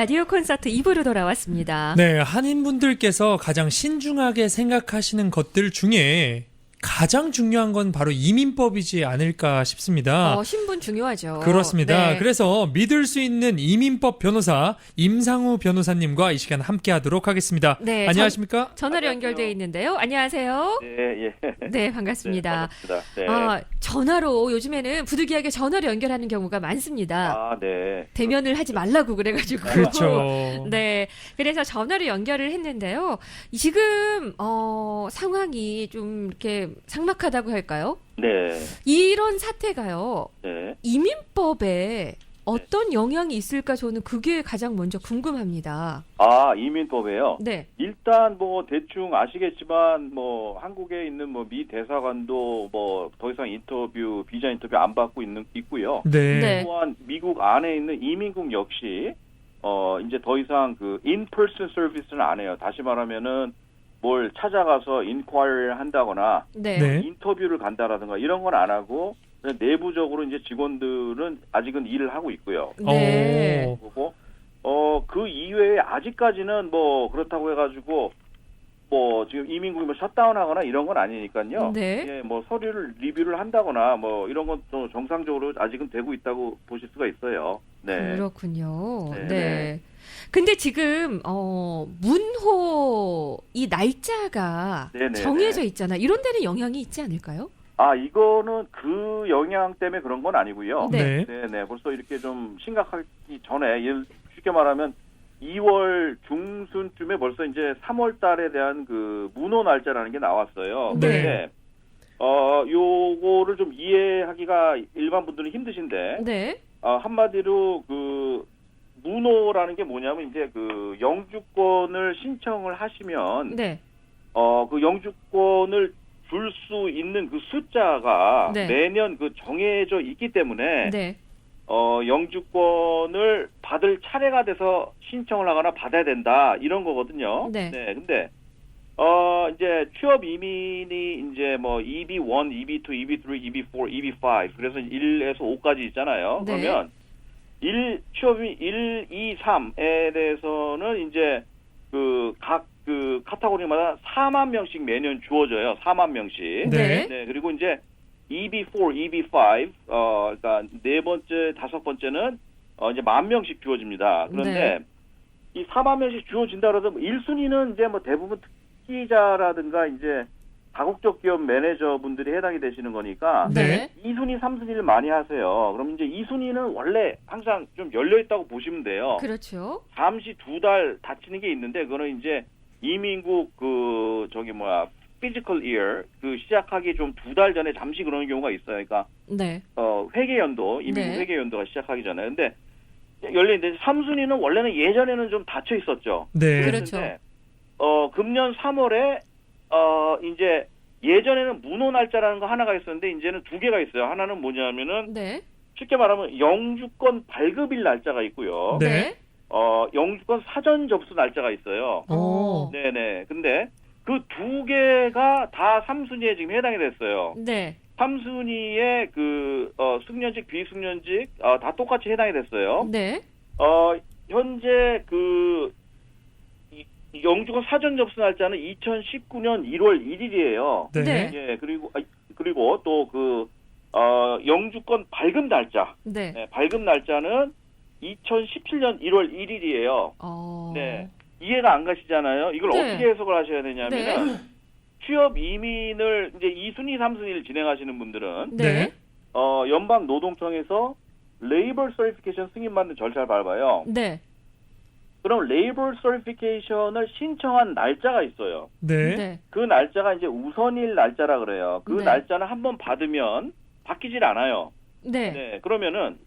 라디오 콘서트 2부로 돌아왔습니다. 네, 한인분들께서 가장 신중하게 생각하시는 것들 중에 가장 중요한 건 바로 이민법이지 않을까 싶습니다. 어, 신분 중요하죠. 그렇습니다. 네. 그래서 믿을 수 있는 이민법 변호사 임상우 변호사님과 이 시간 함께 하도록 하겠습니다. 네, 안녕하십니까? 전화로 연결되어 있는데요. 안녕하세요. 네, 예. 네, 반갑습니다. 네, 반갑습니다. 네. 아, 전화로 요즘에는 부득이하게 전화로 연결하는 경우가 많습니다. 아, 네. 대면을 하지 말라고 그래 가지고. 그렇죠. 네. 그래서 전화로 연결을 했는데요. 지금, 어, 상황이 좀 이렇게 삭막하다고 할까요? 네. 이런 사태가요. 네. 이민법에 어떤 영향이 있을까 저는 그게 가장 먼저 궁금합니다. 아, 이민법에요. 네. 일단 뭐 대충 아시겠지만 뭐 한국에 있는 뭐 미 대사관도 뭐 더 이상 인터뷰 비자 인터뷰 안 받고 있는 있고요. 네. 네. 또한 미국 안에 있는 이민국 역시 어 이제 더 이상 그 인퍼슨 서비스는 안 해요. 다시 말하면은 뭘 찾아가서 인콰이리를 한다거나 네. 네. 인터뷰를 간다라든가 이런 건 안 하고 그냥 내부적으로 이제 직원들은 아직은 일을 하고 있고요. 네. 어, 거고 어그 이외에 아직까지는 뭐 그렇다고 해가지고 뭐 지금 이민국이 뭐 셧다운하거나 이런 건 아니니까요. 네. 예, 뭐 서류를 리뷰를 한다거나 뭐 이런 것도 정상적으로 아직은 되고 있다고 보실 수가 있어요. 네. 그렇군요. 네. 네. 근데 지금 어 문호 이 날짜가 네네. 정해져 있잖아. 이런 데는 영향이 있지 않을까요? 아 이거는 그 영향 때문에 그런 건 아니고요. 네. 네. 네, 네. 벌써 이렇게 좀 심각하기 전에 예를 쉽게 말하면 2월 중순쯤에 벌써 이제 3월 달에 대한 그 문호 날짜라는 게 나왔어요. 네. 그런데 어 요거를 좀 이해하기가 일반 분들은 힘드신데 네. 어, 한마디로 그 문호라는 게 뭐냐면 이제 그 영주권을 신청을 하시면 네. 어그 영주권을 줄 수 있는 그 숫자가 네. 매년 그 정해져 있기 때문에 네. 어 영주권을 받을 차례가 돼서 신청을 하거나 받아야 된다 이런 거거든요. 네. 근데 어 이제 취업 이민이 이제 뭐 EB1, EB2, EB3, EB4, EB5 그래서 1에서 5까지 있잖아요. 네. 그러면 1 취업이 1, 2, 3에 대해서는 이제 그각그 카테고리마다 4만 명씩 매년 주어져요. 4만 명씩. 네. 네, 그리고 이제 EB4, EB5, 어, 그러니까 네 번째, 다섯 번째는 어, 이제 만 명씩 주어집니다. 그런데 이 4만 명씩 주어진다 그래도 1순위는 이제 뭐 대부분 특 기자라든가 이제 다국적 기업 매니저분들이 해당이 되시는 거니까 네. 2순위, 3순위를 많이 하세요. 그럼 이제 2순위는 원래 항상 좀 열려 있다고 보시면 돼요. 그렇죠. 잠시 두달 닫히는 게 있는데 그거는 이제 이민국 그 저기 뭐야 피지컬 이어 그 시작하기 좀 두 달 전에 잠시 그러는 경우가 있어요. 그러니까 네. 어 회계 연도 이민국 네. 회계 연도가 시작하기 전에 근데 열려 있는데 3순위는 원래는 예전에는 좀 닫혀 있었죠. 네. 그렇죠. 어 금년 3월에 어 이제 예전에는 문호 날짜라는 거 하나가 있었는데 이제는 두 개가 있어요. 하나는 뭐냐면은 네. 쉽게 말하면 영주권 발급일 날짜가 있고요. 네. 어 영주권 사전 접수 날짜가 있어요. 오. 네네. 근데 그 두 개가 다 3순위에 지금 해당이 됐어요. 네. 3순위에 그, 어, 숙련직, 비숙련직, 어, 다 똑같이 해당이 됐어요. 네. 어, 현재 그, 영주권 사전 접수 날짜는 2019년 1월 1일이에요. 네. 네. 예, 그리고, 아, 그리고 또 그, 어, 영주권 발급 날짜, 네. 네, 발급 날짜는 2017년 1월 1일이에요. 어. 네. 이해가 안 가시잖아요. 이걸 네. 어떻게 해석을 하셔야 되냐면 네. 은 취업 이민을 이제 2순위, 3순위를 진행하시는 분들은 네. 어, 연방 노동청에서 레이버 서리피케이션 승인받는 절차를 밟아요. 네. 그럼 레이버 서리피케이션을 신청한 날짜가 있어요. 네. 네. 그 날짜가 이제 우선일 날짜라 그래요. 그 네. 날짜는 한 번 받으면 바뀌질 않아요. 네. 네. 그러면은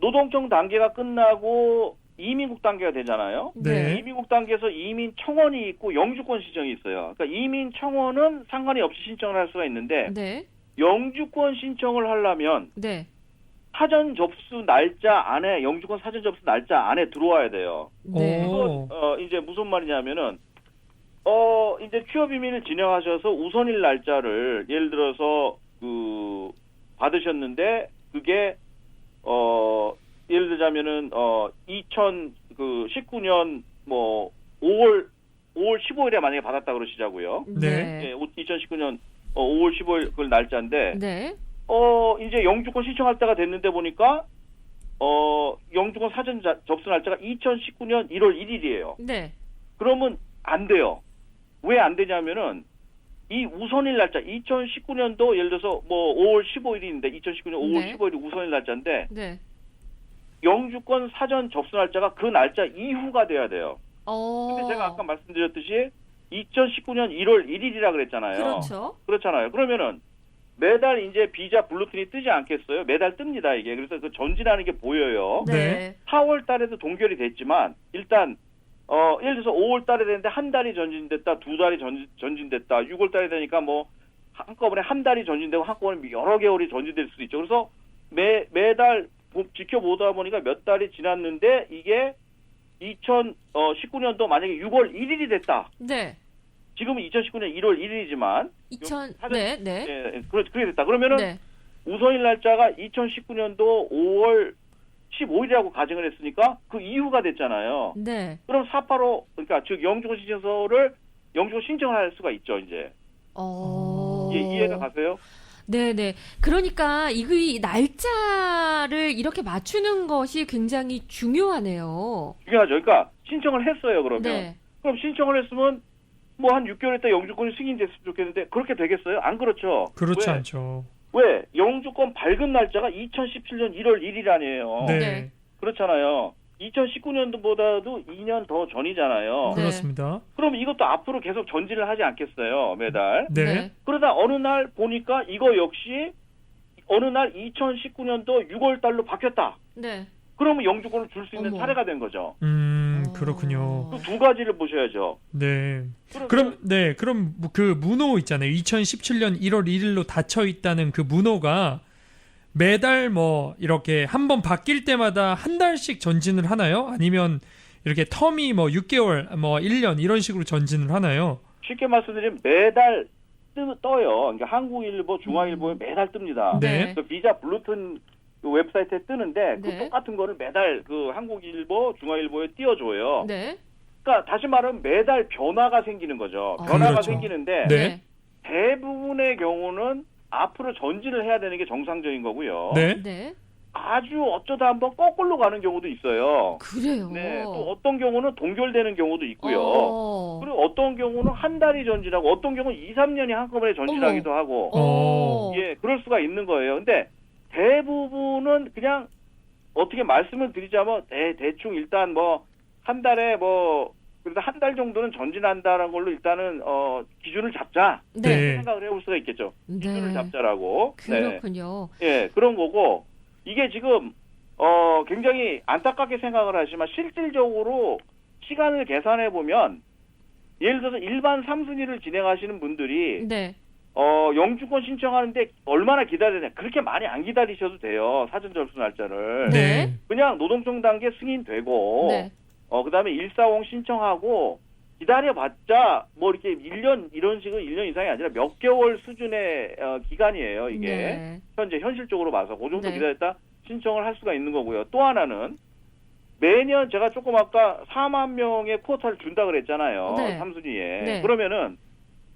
노동청 단계가 끝나고 이민국 단계가 되잖아요. 네. 이민국 단계에서 이민 청원이 있고 영주권 신청이 있어요. 그러니까 이민 청원은 상관이 없이 신청을 할 수가 있는데 네. 영주권 신청을 하려면 네. 사전 접수 날짜 안에 영주권 사전 접수 날짜 안에 들어와야 돼요. 네. 오. 어 이제 무슨 말이냐면은 어 이제 취업 이민을 진행하셔서 우선일 날짜를 예를 들어서 그 받으셨는데 그게 어 예를 말하자면은 어 2019년 뭐 5월 5월 15일에 만약에 받았다 그러시자고요. 네. 예, 2019년 어, 5월 15일 그 날짜인데 네. 어 이제 영주권 신청할 때가 됐는데 보니까 어 영주권 사전 자- 접수 날짜가 2019년 1월 1일이에요. 네. 그러면 안 돼요. 왜 안 되냐면은 이 우선일 날짜 2019년도 예를 들어서 뭐 5월 15일인데 2019년 5월 네. 15일이 우선일 날짜인데 네. 영주권 사전 접수 날짜가 그 날짜 이후가 돼야 돼요. 어. 근데 제가 아까 말씀드렸듯이 2019년 1월 1일이라 그랬잖아요. 그렇죠. 그렇잖아요. 그러면은 매달 이제 비자 블루틴이 뜨지 않겠어요? 매달 뜹니다, 이게. 그래서 그 전진하는 게 보여요. 네. 4월 달에도 동결이 됐지만 일단 어 예를 들어서 5월 달에 됐는데 한 달이 전진됐다, 두 달이 전, 전진됐다, 6월 달에 되니까 뭐 한꺼번에 한 달이 전진되고 한꺼번에 여러 개월이 전진될 수도 있죠. 그래서 매 매달 보- 지켜보다 보니까 몇 달이 지났는데 이게 2019년도 만약에 6월 1일이 됐다. 네. 지금은 2019년 1월 1일이지만 2000 사전- 네, 네. 예, 그렇, 그렇게 됐다. 그러면은 네. 우선일 날짜가 2019년도 5월 15일이라고 가정을 했으니까 그 이후가 됐잖아요. 네. 그럼 485 그러니까 즉 영주권 신청서를 영주권 신청을 할 수가 있죠 이제 어. 예, 이해가 가세요? 네네. 그러니까 이, 이 날짜를 이렇게 맞추는 것이 굉장히 중요하네요. 중요하죠. 그러니까 신청을 했어요 그러면 네. 그럼 신청을 했으면 뭐 한 6개월 있다 영주권이 승인됐으면 좋겠는데 그렇게 되겠어요? 안 그렇죠. 그렇지 왜? 않죠. 왜 영주권 발급 날짜가 2017년 1월 1일 아니에요. 네. 네. 그렇잖아요. 2019년도보다도 2년 더 전이잖아요. 네. 그렇습니다. 그럼 이것도 앞으로 계속 전진을 하지 않겠어요, 매달. 네. 그러다 어느 날 보니까 이거 역시 어느 날 2019년도 6월 달로 바뀌었다. 네. 그러면 영주권을 줄 수 있는 어머. 사례가 된 거죠. 음, 어. 그렇군요. 그두 가지를 보셔야죠. 네. 그럼 네, 그럼 뭐그 문호 있잖아요. 2017년 1월 1일로 닫혀 있다는 그 문호가 매달 뭐 이렇게 한 번 바뀔 때마다 한 달씩 전진을 하나요? 아니면 이렇게 텀이 뭐 6개월, 뭐 1년 이런 식으로 전진을 하나요? 쉽게 말씀드리면 매달 뜨, 떠요. 그러니까 한국일보, 중앙일보에 매달 뜹니다. 네. 그 비자 블루튼 그 웹사이트에 뜨는데 그 네. 똑같은 거를 매달 그 한국일보, 중앙일보에 띄워줘요. 네. 그러니까 다시 말하면 매달 변화가 생기는 거죠. 아. 변화가 그렇죠. 생기는데 네. 대부분의 경우는 앞으로 전진을 해야 되는 게 정상적인 거고요. 네. 네. 아주 어쩌다 한번 거꾸로 가는 경우도 있어요. 그래요. 네, 또 어떤 경우는 동결되는 경우도 있고요. 어. 그리고 어떤 경우는 한 달이 전진하고 어떤 경우는 2, 3년이 한꺼번에 전진하기도 하고 어. 예, 그럴 수가 있는 거예요. 근데 대부분은 그냥 어떻게 말씀을 드리자면 대, 대충 일단 뭐 한 달에 뭐 그래도 한달 정도는 전진한다는 걸로 일단은 어 기준을 잡자 네. 네. 생각을 해볼 수가 있겠죠. 기준을 네. 잡자라고. 네. 그렇군요. 예, 그런 거고 이게 지금 어 굉장히 안타깝게 생각을 하지만 실질적으로 시간을 계산해 보면 예를 들어서 일반 삼순위를 진행하시는 분들이 네. 어 영주권 신청하는데 얼마나 기다려야 되냐 그렇게 많이 안 기다리셔도 돼요 사전 접수 날짜를 네. 그냥 노동청 단계 승인되고 네. 어 그 다음에 140 신청하고 기다려봤자 뭐 이렇게 1년 이런 식으로 1년 이상이 아니라 몇 개월 수준의 어, 기간이에요 이게 네. 현재 현실적으로 봐서 그 정도 네. 기다렸다 신청을 할 수가 있는 거고요. 또 하나는 매년 제가 조금 아까 4만 명의 쿼터를 준다 그랬잖아요. 네. 삼순위에. 네. 그러면은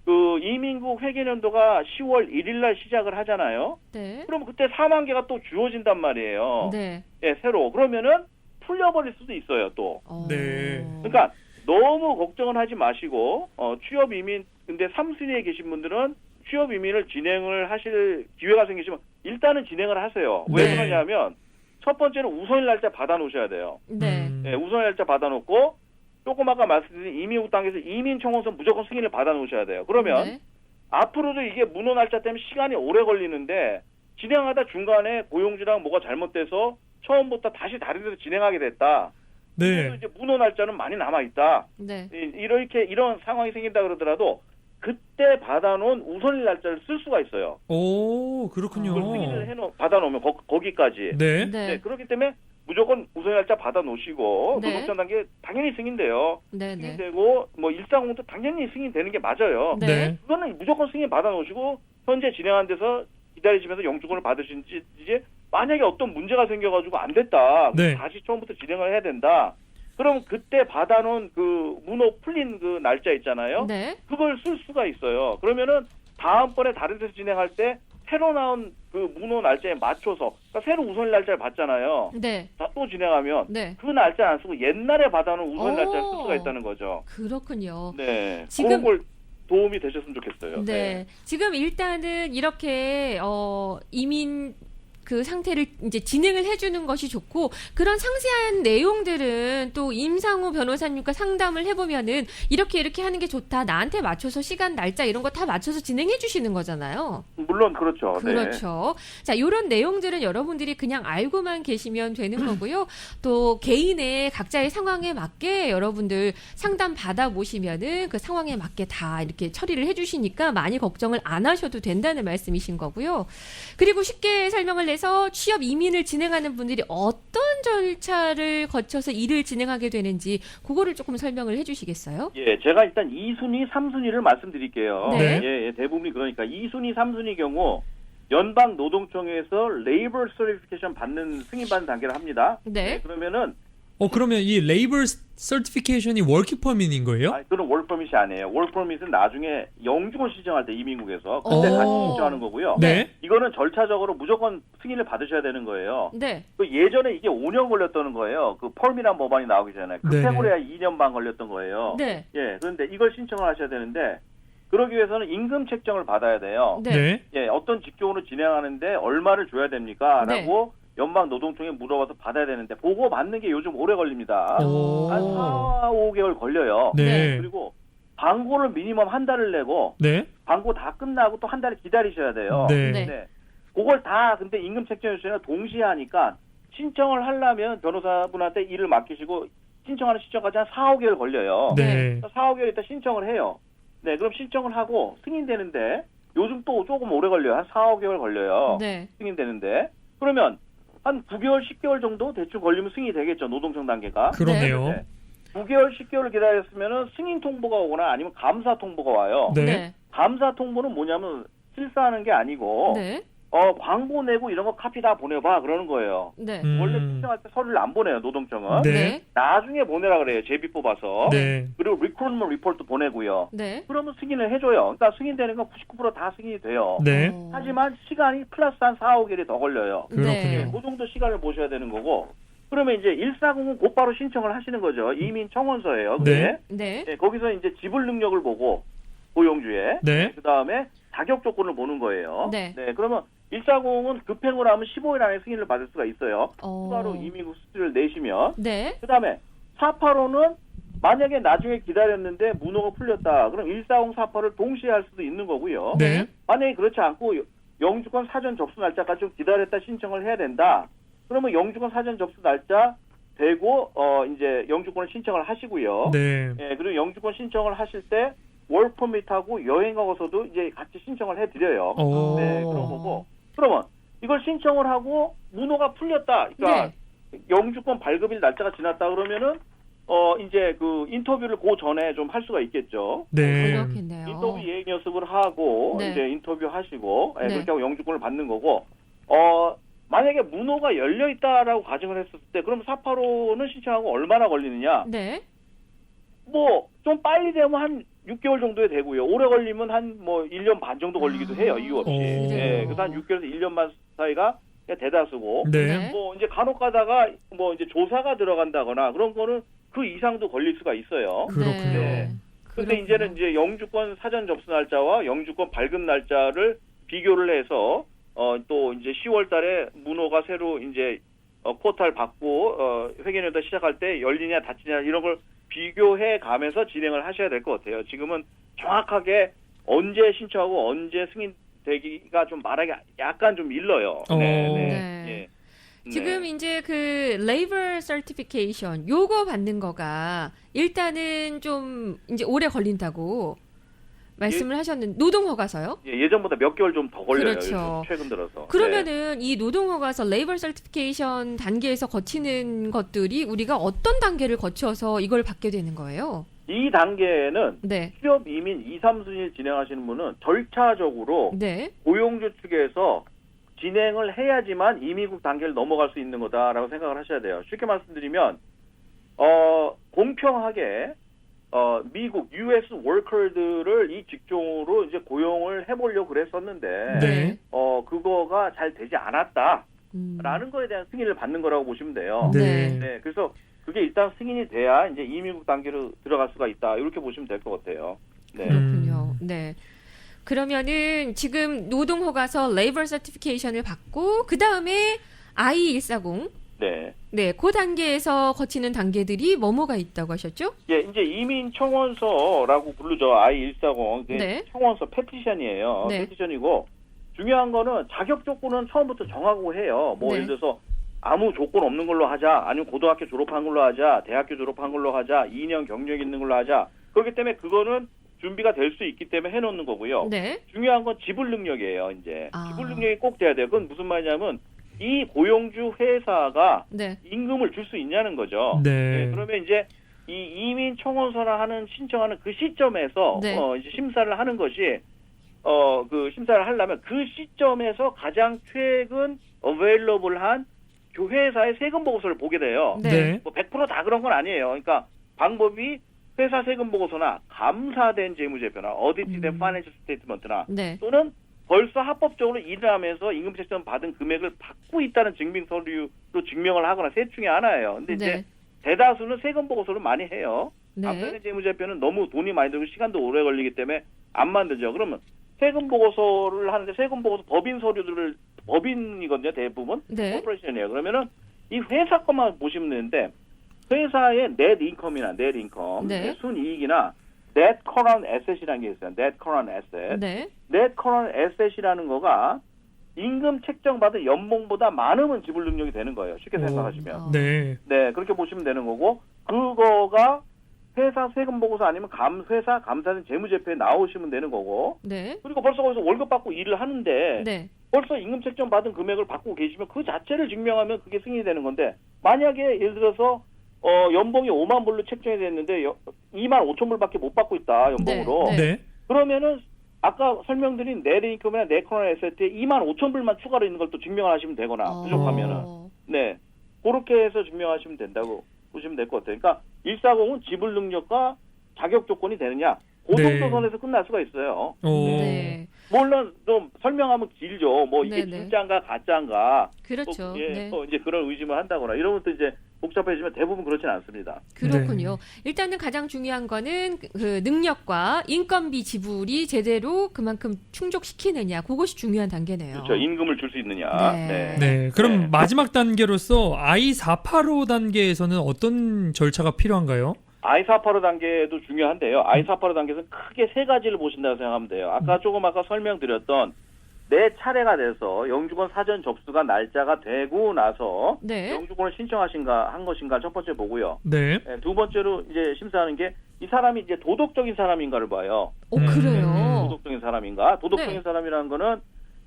그 이민국 회계년도가 10월 1일 날 시작을 하잖아요. 네. 그러면 그때 4만 개가 또 주어진단 말이에요. 네. 예, 새로. 그러면은 풀려버릴 수도 있어요, 또. 어. 네. 그러니까 너무 걱정은 하지 마시고 어, 취업 이민 근데 3순위에 계신 분들은 취업 이민을 진행을 하실 기회가 생기시면 일단은 진행을 하세요. 왜 네. 그러냐면 첫 번째는 우선일 날짜 받아 놓으셔야 돼요. 네. 음, 예, 우선일 날짜 받아 놓고 조금 아까 말씀드린 이민국 단계에서 이민 청원서 무조건 승인을 받아 놓으셔야 돼요. 그러면 네. 앞으로도 이게 문호 날짜 때문에 시간이 오래 걸리는데 진행하다 중간에 고용주랑 뭐가 잘못돼서 처음부터 다시 다른 데서 진행하게 됐다. 그래서 네. 이제 문호 날짜는 많이 남아 있다. 네. 이- 이렇게 이런 상황이 생긴다 그러더라도 그때 받아놓은 우선일 날짜를 쓸 수가 있어요. 오, 그렇군요. 그걸 승인을 해놓 받아놓으면 거, 기까지 네. 네. 네. 그렇기 때문에 무조건 우선일 날짜 받아 놓으시고 네. 노동자 단계 당연히 승인돼요. 네. 네. 승인되고 뭐 일상공도 당연히 승인되는 게 맞아요. 네. 네. 그거는 무조건 승인 받아 놓으시고 현재 진행한 데서 기다리시면서 영주권을 받으신지 이제 만약에 어떤 문제가 생겨가지고 안 됐다. 네. 다시 처음부터 진행을 해야 된다. 그럼 그때 받아놓은 그 문호 풀린 그 날짜 있잖아요. 네. 그걸 쓸 수가 있어요. 그러면은 다음번에 다른 데서 진행할 때 새로 나온 그 문호 날짜에 맞춰서 그러니까 새로 우선 날짜를 받잖아요. 네. 자, 또 진행하면 네. 그 날짜 안 쓰고 옛날에 받아놓은 우선 오. 날짜를 쓸 수가 있다는 거죠. 그렇군요. 네. 지금- 그런 걸 도움이 되셨으면 좋겠어요. 네. 지금 일단은 이렇게 어 이민 그 상태를 이제 진행을 해주는 것이 좋고 그런 상세한 내용들은 또 임상우 변호사님과 상담을 해보면은 이렇게 이렇게 하는 게 좋다 나한테 맞춰서 시간 날짜 이런 거 다 맞춰서 진행해 주시는 거잖아요. 물론 그렇죠. 네. 그렇죠. 자, 요런 내용들은 여러분들이 그냥 알고만 계시면 되는 거고요. 또 개인의 각자의 상황에 맞게 여러분들 상담 받아 보시면은 그 상황에 맞게 다 이렇게 처리를 해 주시니까 많이 걱정을 안 하셔도 된다는 말씀이신 거고요. 그리고 쉽게 설명을 내서 취업 이민을 진행하는 분들이 어떤 절차를 거쳐서 일을 진행하게 되는지 그거를 조금 설명을 해 주시겠어요? 예, 제가 일단 2순위, 3순위를 말씀드릴게요. 네. 예, 예, 대부분이 그러니까 2순위, 3순위 경우 연방 노동청에서 레이버 서티피케이션 받는 승인받는 단계를 합니다. 네. 그러면은 어 그러면 이 레이버 서티피케이션이 워킹 퍼밋인 거예요? 아, 그건 월 퍼밋이 아니에요. 월 퍼밋은 나중에 영주권 신청할 때 이민국에서 그때 오. 같이 신청하는 거고요. 네. 이거는 절차적으로 무조건 승인을 받으셔야 되는 거예요. 네. 그 예전에 이게 5년 걸렸다는 거예요. 그 펄미란 법안이 나오기 전에. 급행으로 해야 2년 반 걸렸던 거예요. 네. 예, 그런데 이걸 신청을 하셔야 되는데 그러기 위해서는 임금 책정을 받아야 돼요. 네. 네. 예, 어떤 직종으로 진행하는데 얼마를 줘야 됩니까? 네. 라고 연방 노동청에 물어봐서 받아야 되는데 보고 받는 게 요즘 오래 걸립니다. 오. 한 4, 5개월 걸려요. 네. 그리고 광고를 미니멈 한 달을 내고 네. 광고 다 끝나고 또 한 달을 기다리셔야 돼요. 네. 네. 그걸 다 근데 임금 책정해 주시면 동시에 하니까 신청을 하려면 변호사분한테 일을 맡기시고 신청하는 시점까지 한 4, 5개월 걸려요. 네. 4, 5개월 있다 신청을 해요. 네, 그럼 신청을 하고 승인되는데 요즘 또 조금 오래 걸려요. 한 4, 5개월 걸려요. 네. 승인되는데. 그러면 한 9개월, 10개월 정도 대충 걸리면 승인이 되겠죠. 노동청 단계가. 그러네요. 네. 9개월, 10개월 기다렸으면은 승인 통보가 오거나 아니면 감사 통보가 와요. 네. 네. 감사 통보는 뭐냐면 실사하는 게 아니고 네. 어 광고 내고 이런 거 카피 다 보내봐 그러는 거예요. 네. 음. 원래 신청할 때 서류를 안 보내요 노동청은. 네. 나중에 보내라 그래요 제비 뽑아서. 네. 그리고 리크루트먼 리포트 보내고요. 네. 그러면 승인을 해줘요. 그러니까 승인되는 건 99%다 승인이 돼요. 네. 어. 하지만 시간이 플러스 한 4, 5개월이 더 걸려요. 그렇군요. 네. 그 정도 시간을 보셔야 되는 거고. 그러면 이제 140은 곧바로 신청을 하시는 거죠. 이민 청원서예요. 그게. 네. 네, 거기서 이제 지불 능력을 보고 고용주에 네. 그 다음에 자격 조건을 보는 거예요. 네. 그러면 140은 급행으로 하면 15일 안에 승인을 받을 수가 있어요. 어. 추가로 이민국 수수료를 내시면. 네. 그 다음에 485는 만약에 나중에 기다렸는데 문호가 풀렸다. 그럼 140, 48을 동시에 할 수도 있는 거고요. 네. 만약에 그렇지 않고 영주권 사전 접수 날짜까지 좀 기다렸다 신청을 해야 된다. 그러면 영주권 사전 접수 날짜 되고 어 이제 영주권을 신청을 하시고요. 네. 예, 그리고 영주권 신청을 하실 때 월퍼밋하고 여행하고서도 이제 같이 신청을 해드려요. 오. 네, 그런 거고. 그러면 이걸 신청을 하고 문호가 풀렸다. 그러니까 네. 영주권 발급일 날짜가 지났다 그러면은 어 이제 그 인터뷰를 그 전에 좀 할 수가 있겠죠. 네. 그렇겠네요. 인터뷰 예행 연습을 하고 네. 이제 인터뷰 하시고 예, 네. 그렇게 하고 영주권을 받는 거고 어 만약에 문호가 열려 있다라고 가정을 했을 때 그럼 485는 신청하고 얼마나 걸리느냐? 네. 뭐 좀 빨리 되면 한 6개월 정도에 되고요. 오래 걸리면 한 뭐 1년 반 정도 걸리기도 아, 해요. 이유 없이. 오. 예, 그래서 한 6개월에서 1년 반 사이가 그냥 대다수고 네. 네. 뭐 이제 간혹 가다가 뭐 이제 조사가 들어간다거나 그런 거는 그 이상도 걸릴 수가 있어요. 그렇군요. 네. 근데. 이제는 이제 영주권 사전 접수 날짜와 영주권 발급 날짜를 비교를 해서 어 또 이제 10월 달에 문호가 새로 이제 어 포탈 받고 어 회계연도 시작할 때 열리냐 닫히냐 이런 걸 비교해 가면서 진행을 하셔야 될 것 같아요. 지금은 정확하게 언제 신청하고 언제 승인되기가 좀 말하기 약간 좀 일러요. 어. 네. 예. 네. 지금 이제 그 레이버 서티피케이션 요거 받는 거가 일단은 좀 이제 오래 걸린다고 말씀을 하셨는데 노동 허가서요? 예, 예전보다 몇 개월 좀 더 걸려요. 그렇죠. 최근 들어서. 그러면은 이 노동 허가서 레이버 서티피케이션 단계에서 거치는 것들이 우리가 어떤 단계를 거쳐서 이걸 받게 되는 거예요? 네. 이 단계에는 네. 취업 이민 2, 3순위를 진행하시는 분은 절차적으로 네. 고용주 측에서 진행을 해야지만 이민국 단계를 넘어갈 수 있는 거다라고 생각을 하셔야 돼요. 쉽게 말씀드리면 어 공평하게 어 미국 US 워커들을 이 직종으로 이제 고용을 해보려고 그랬었는데 네. 어 그거가 잘 되지 않았다라는 음. 거에 대한 승인을 받는 거라고 보시면 돼요. 네. 네, 그래서 그게 일단 승인이 돼야 이제 이민국 단계로 들어갈 수가 있다 이렇게 보시면 될 것 같아요. 네. 그렇군요. 네. 그러면은 지금 노동 허가서 레이버 서티피케이션을 받고 그 다음에 I140 네. 네, 그 단계에서 거치는 단계들이 뭐뭐가 있다고 하셨죠? 예, 이제 이민 청원서라고 부르죠. I140. 그게 네. 청원서 페티션이에요. 네. 페티션이고 중요한 거는 자격 조건은 처음부터 정하고 해요. 뭐 네. 예를 들어서 아무 조건 없는 걸로 하자. 아니면 고등학교 졸업한 걸로 하자. 대학교 졸업한 걸로 하자. 2년 경력 있는 걸로 하자. 그렇기 때문에 그거는 준비가 될 수 있기 때문에 해놓는 거고요. 네. 중요한 건 지불 능력이에요. 이제 아. 지불 능력이 꼭 돼야 돼요. 그건 무슨 말이냐면 이 고용주 회사가 네. 임금을 줄 수 있냐는 거죠. 네. 네, 그러면 이제 이 이민 청원서를 하는 신청하는 그 시점에서 네. 어 이제 심사를 하는 것이 어 그 심사를 하려면 그 시점에서 가장 최근 어웨일러블한 그 회사의 세금 보고서를 보게 돼요. 네. 네. 뭐 100%다 그런 건 아니에요. 그러니까 방법이 회사 세금 보고서나 감사된 재무제표나 어디티된 음. 파이낸셜 스테이트먼트나 네. 또는 벌써 합법적으로 일을 하면서 임금 책정 받은 금액을 받고 있다는 증빙 서류로 증명을 하거나 셋 중에 하나예요. 근데 이제 네. 대다수는 세금 보고서를 많이 해요. 네. 감사된 재무제표는 너무 돈이 많이 들고 시간도 오래 걸리기 때문에 안 만들죠. 그러면 세금 보고서를 하는데 세금 보고서 법인 서류들을 법인이거든요. 대부분 네. 코퍼레이션이에요. 그러면은 이 회사 것만 보시면 되는데 회사의 넷 인컴이나 넷 인컴, 네. 순이익이나 넷 커런 에셋이라는 게 있어요. 넷 커런 에셋. 네. 넷 커런 에셋이라는 거가 임금 책정받은 연봉보다 많으면 지불 능력이 되는 거예요. 쉽게 오. 생각하시면. 어. 네. 네, 그렇게 보시면 되는 거고 그거가 회사 세금 보고서 아니면 감 회사 감사는 재무제표에 나오시면 되는 거고 네. 그리고 벌써 거기서 월급 받고 일을 하는데 네. 벌써 임금 책정 받은 금액을 받고 계시면 그 자체를 증명하면 그게 승인이 되는 건데 만약에 예를 들어서 어 연봉이 5만 불로 책정이 됐는데 여, 2만 5천 불밖에 못 받고 있다 연봉으로 네. 네. 그러면은 아까 설명드린 내 인컴이나 내 코로나 에세트에 2만 5천 불만 추가로 있는 걸 또 증명을 하시면 되거나 어. 부족하면은 네 그렇게 해서 증명하시면 된다고 보시면 될 것 같아요. 그러니까 140은 지불 능력과 자격 조건이 되느냐 그 네. 정도 선에서 끝날 수가 있어요. 오. 네. 물론 좀 설명하면 길죠. 뭐 이게 네네. 진짜인가 가짜인가 그렇죠. 또, 예, 네. 또 이제 그런 의심을 한다거나 이러면 또 이제 복잡해지면 대부분 그렇진 않습니다. 그렇군요. 네. 일단은 가장 중요한 거는 그- 그 능력과 인건비 지불이 제대로 그만큼 충족시키느냐, 그것이 중요한 단계네요. 그렇죠. 임금을 줄 수 있느냐. 네. 네. 네. 그럼 네. 마지막 단계로서 I485 단계에서는 어떤 절차가 필요한가요? I485 단계도 중요한데요. I485 단계에서는 크게 세 가지를 보신다고 생각하면 돼요. 아까 조금 아까 설명드렸던 내 차례가 돼서 영주권 사전 접수가 날짜가 되고 나서 네. 영주권을 신청하신가 한 것인가 첫 번째 보고요. 네. 네, 두 번째로 이제 심사하는 게 이 사람이 이제 도덕적인 사람인가를 봐요. 오, 음. 그래요. 도덕적인 사람인가? 도덕적인 네. 사람이라는 거는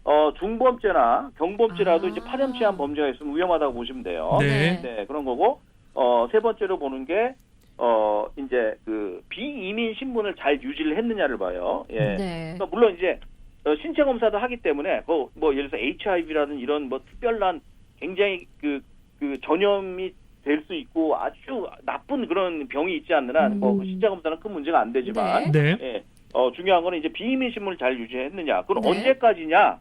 어 중범죄나 경범죄라도 아. 이제 파렴치한 범죄가 있으면 위험하다고 보시면 돼요. 네. 네, 그런 거고 어 세 번째로 보는 게 어 이제 그 비이민 신분을 잘 유지를 했느냐를 봐요. 예. 네. 그러니까 물론 이제 어, 신체 검사도 하기 때문에 뭐, 뭐 예를 들어서 HIV라든 이런 뭐 특별한 굉장히 그, 그 전염이 될 수 있고 아주 나쁜 그런 병이 있지 않는 한뭐 음. 신체 검사는 큰 문제가 안 되지만 네. 예. 어, 중요한 거는 이제 비이민 신분을 잘 유지했느냐. 그럼 네. 언제까지냐?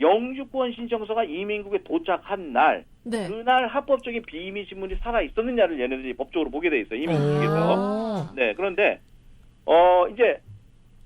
영주권 신청서가 이민국에 도착한 날, 네. 그날 합법적인 비이민 신분이 살아 있었느냐를 얘네들이 법적으로 보게 돼 있어요. 이민국 측에서. 아. 네, 그런데 어 이제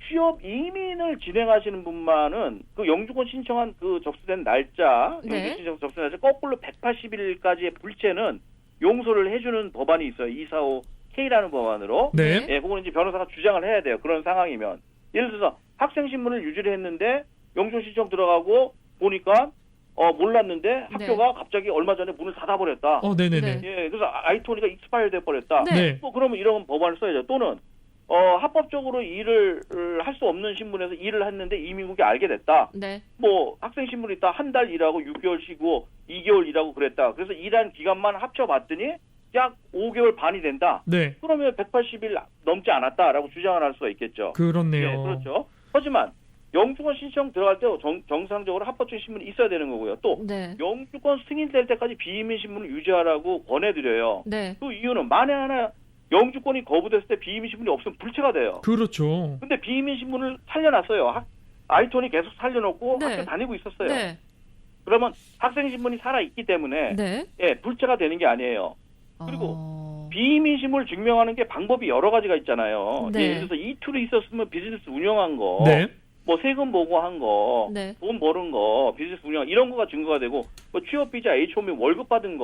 취업 이민을 진행하시는 분만은 그 영주권 신청한 그 접수된 날짜, 네. 영주권 신청 접수된 날짜 거꾸로 180일까지의 불체는 용서를 해주는 법안이 있어요. 245 K라는 법안으로. 네. 예, 그거는 이제 변호사가 주장을 해야 돼요. 그런 상황이면. 예를 들어서 학생 신분을 유지를 했는데 영주 신청 들어가고 보니까 어 몰랐는데 학교가 갑자기 얼마 전에 문을 닫아 버렸다. 어, 네네네. 네. 예, 그래서 아이토니가 익스파일 돼 버렸다. 네. 네. 뭐 그러면 이런 법안을 써야죠. 또는 어 합법적으로 일을 할 수 없는 신분에서 일을 했는데 이민국이 알게 됐다. 네. 뭐 학생 신분 있다 한 달 일하고 6개월 쉬고 2개월 일하고 그랬다. 그래서 일한 기간만 합쳐봤더니 약 5개월 반이 된다. 네. 그러면 180일 넘지 않았다라고 주장을 할 수가 있겠죠. 그렇네요. 예, 그렇죠. 하지만 영주권 신청 들어갈 때 정, 정상적으로 합법적 신문이 있어야 되는 거고요. 또 네. 영주권 승인될 때까지 비이민 신문을 유지하라고 권해드려요. 네. 그 이유는 만에 하나 영주권이 거부됐을 때 비이민 신문이 없으면 불체가 돼요. 그렇죠. 근데 비이민 신문을 살려놨어요. 학- 아이톤이 계속 살려놓고 네. 학교 다니고 있었어요. 네. 그러면 학생 신문이 살아 있기 때문에 네. 예, 불체가 되는 게 아니에요. 그리고 어. 비이민 신문을 증명하는 게 방법이 여러 가지가 있잖아요. 네. 예를 들어서 이툴이 있었으면 비즈니스 운영한 거, 네. 뭐 세금 보고한 거, 네. 돈 버는 거, 비즈니스 운영 이런 거가 증거가 되고 뭐 취업 비자 H1B 월급 받은 거